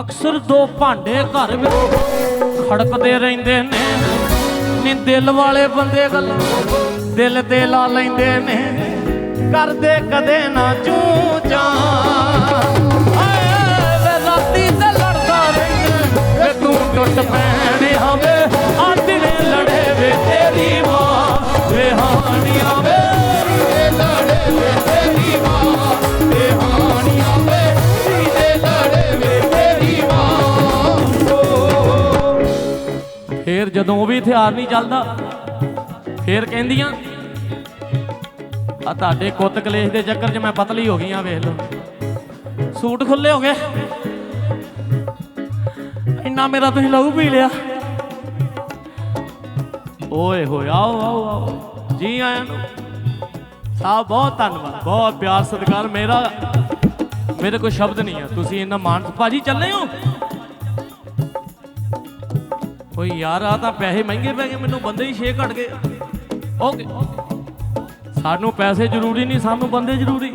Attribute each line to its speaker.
Speaker 1: ਅਕਸਰ ਦੋ ਭਾਂਡੇ ਘਰ ਵਿੱਚ ਖੜਕਦੇ ਰਹਿੰਦੇ ਨੇ। ਨੀ ਦਿਲ ਵਾਲੇ ਬੰਦੇ ਗੱਲਾਂ ਦਿਲ ਤੇ ਲਾ ਲੈਂਦੇ ਨੇ। ਕਰਦੇ ਕਦੇ ਨਾ ਚੂ ਚਾਂ ਰਾਤੀ ਟੁੱਟ ਪੈਣੇ ਹੋਵੇ ਆ ਲੜੇ ਵੇ ਤੇਰੀ ਮਾਂ। ਵੇ ਹਾਨੀਆਂ ਫੇਰ ਜਦੋਂ ਉਹ ਵੀ ਹਥਿਆਰ ਨਹੀਂ ਚੱਲਦਾ, ਫੇਰ ਕਹਿੰਦੀਆਂ ਆ ਤੁਹਾਡੇ ਕੁੱਤ ਕਲੇਸ਼ ਦੇ ਚੱਕਰ 'ਚ ਮੈਂ ਪਤਲੀ ਹੋ ਗਈ ਆ, ਵੇਖ ਲਓ। ਸੂਟ ਖੁੱਲੇ ਹੋ ਗਏ। ਇੰਨਾ ਮੇਰਾ ਤੁਸੀਂ ਲਹੂ ਪੀ ਲਿਆ। ਓਏ ਹੋਏ, ਆਓ ਆਓ ਆਓ। ਜੀ ਆਇਆਂ ਨੂੰ। ਸਾਹਿਬ ਬਹੁਤ ਧੰਨਵਾਦ। ਬਹੁਤ ਪਿਆਰ ਸਤਿਕਾਰ। ਮੇਰਾ, ਮੇਰੇ ਕੋਈ ਸ਼ਬਦ ਨਹੀਂ ਆ। ਤੁਸੀਂ ਇੰਨਾ ਮਾਨਸ ਭਾਜੀ, ਚੱਲੇ ਹੋ? ਓਏ ਯਾਰ ਆ ਤਾਂ ਪੈਸੇ ਮਹਿੰਗੇ ਪੈ ਗਏ, ਮੈਨੂੰ ਬੰਦੇ ਹੀ 6 ਘਟ ਗਏ। ਓਕੇ। ਸਾਨੂੰ ਪੈਸੇ ਜ਼ਰੂਰੀ ਨਹੀਂ, ਸਾਨੂੰ ਬੰਦੇ ਜ਼ਰੂਰੀ।